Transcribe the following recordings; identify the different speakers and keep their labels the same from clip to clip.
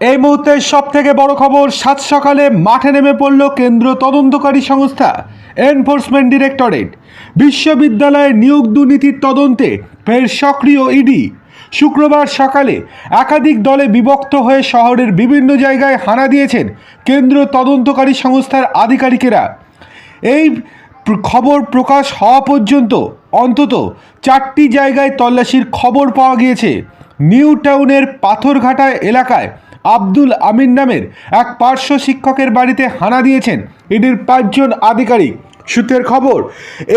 Speaker 1: এই মুহূর্তে সব থেকে বড় খবর, সাত সকালে মাঠে নেমে পড়ল কেন্দ্র তদন্তকারী সংস্থা এনফোর্সমেন্ট ডিরেক্টরেট বিশ্ববিদ্যালয়ে নিয়োগ দুর্নীতির তদন্তে ফের সক্রিয় ইডি। শুক্রবার সকালে একাধিক দলে বিভক্ত হয়ে শহরের বিভিন্ন জায়গায় হানা দিয়েছেন কেন্দ্র তদন্তকারী সংস্থার আধিকারিকেরা। এই খবর প্রকাশ হওয়া পর্যন্ত অন্তত চারটি জায়গায় তল্লাশির খবর পাওয়া গিয়েছে। নিউ টাউনের পাথরঘাটা এলাকায় আব্দুল আমিন নামের এক পার্শ্ব শিক্ষকের বাড়িতে হানা দিয়েছেন ইডির পাঁচজন আধিকারিক। সূত্রের খবর,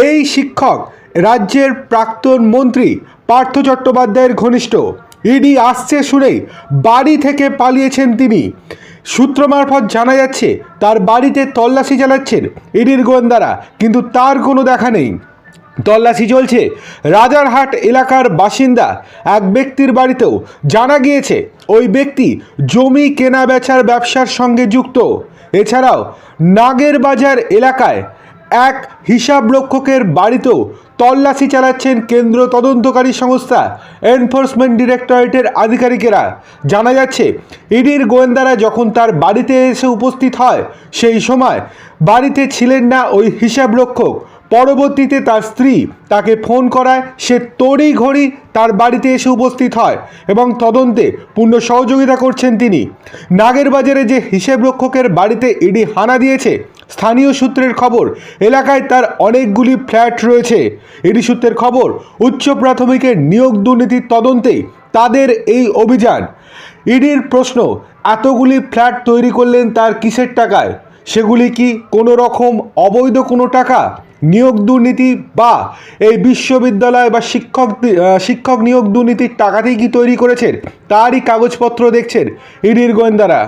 Speaker 1: এই শিক্ষক রাজ্যের প্রাক্তন মন্ত্রী পার্থ চট্টোপাধ্যায়ের ঘনিষ্ঠ। ইডি আসছে শুনেই বাড়ি থেকে পালিয়েছেন তিনি। সূত্র মারফত জানা যাচ্ছে, তার বাড়িতে তল্লাশি চালাচ্ছেন ইডির গোয়েন্দারা, কিন্তু তার কোনো দেখা নেই। তল্লাশি চলছে। রাজারহাট এলাকার বাসিন্দা এক ব্যক্তির বাড়িতেও জানা গিয়েছে, ওই ব্যক্তি জমি কেনা বেচার ব্যবসার সঙ্গে যুক্ত। এছাড়াও নাগের বাজার এলাকায় এক হিসাবরক্ষকের বাড়িতেও তল্লাশি চালাচ্ছেন কেন্দ্র তদন্তকারী সংস্থা এনফোর্সমেন্ট ডিরেক্টরেটের আধিকারিকেরা। জানা যাচ্ছে, ইডির গোয়েন্দারা যখন তার বাড়িতে এসে উপস্থিত হয়, সেই সময় বাড়িতে ছিলেন না ওই হিসাবরক্ষক পরবর্তীতে তার স্ত্রী তাকে ফোন করায় সে তড়ি ঘড়ি তার বাড়িতে এসে উপস্থিত হয় এবং তদন্তে পূর্ণ সহযোগিতা করছেন তিনি। নাগেরবাজারে যে হিসেবরক্ষকের বাড়িতে ইডি হানা দিয়েছে, স্থানীয় সূত্রের খবর, এলাকায় তার অনেকগুলি ফ্ল্যাট রয়েছে। ইডি সূত্রের খবর, উচ্চ প্রাথমিকের নিয়োগ দুর্নীতির তদন্তে তাদের এই অভিযান। ইডির প্রশ্ন, এতগুলি ফ্ল্যাট তৈরি করলেন তার কিসের টাকায়? সেগুলি কি কোনো রকম অবৈধ কোনো টাকা? নিয়োগ দুর্নীতি বা এই বিশ্ববিদ্যালয় বা শিক্ষক শিক্ষক নিয়োগ দুর্নীতির টাকাতেই কি তৈরি করেছেন? তারই কাগজপত্র দেখছেন ইডির গোয়েন্দারা।